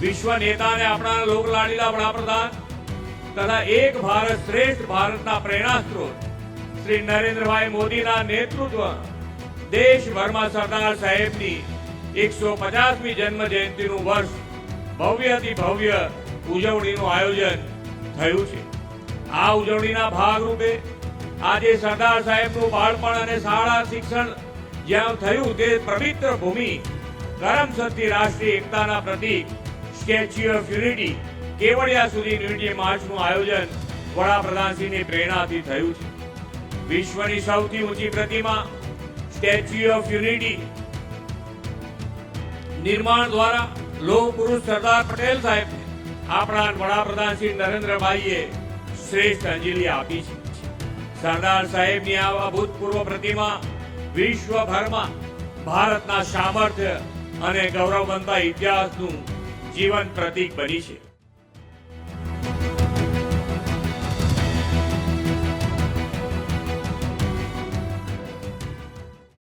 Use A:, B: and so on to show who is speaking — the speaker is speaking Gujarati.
A: વિશ્વ નેતાને આપણા લોકલાડીલા વડાપ્રધાન તથા એક ભારત શ્રેષ્ઠ ભારતના પ્રેરણા સ્ત્રોત શ્રી નરેન્દ્રભાઈ મોદીના નેતૃત્વ દેશભરમાં સરદાર સાહેબની એકસો પચાસમી જન્મ જયંતિનું વર્ષ ભવ્યથી ભવ્ય ઉજવણીનું આયોજન થયું છે. આ ઉજવણીના ભાગરૂપે આજે સરદાર સાહેબનું બાળપણ અને શાળા શિક્ષણ જ્યાં થયું તે પવિત્ર ભૂમિ કરમસદથી રાષ્ટ્રીય એકતાના પ્રતીક સ્ટેચ્યુ ઓફ યુનિટી કેવડિયા સુધી યુનિટી માર્ચનું આયોજન વડાપ્રધાનશ્રીની પ્રેરણાથી થયું છે. વિશ્વની સૌથી ઊંચી પ્રતિમા સ્ટેચ્યુ ઓફ યુનિટી નિર્માણ દ્વારા લોહ પુરુષ સરદાર પટેલ સાહેબ આપણા વડાપ્રધાન શ્રી નરેન્દ્રભાઈએ શ્રેષ્ઠ અંજલિ આપી છે. સરદાર સાહેબની આ અભૂતપૂર્વ પ્રતિમા વિશ્વભરમાં ભારતના સામર્થ્ય અને ગૌરવવંતા ઇતિહાસનું જીવન પ્રતીક બની છે.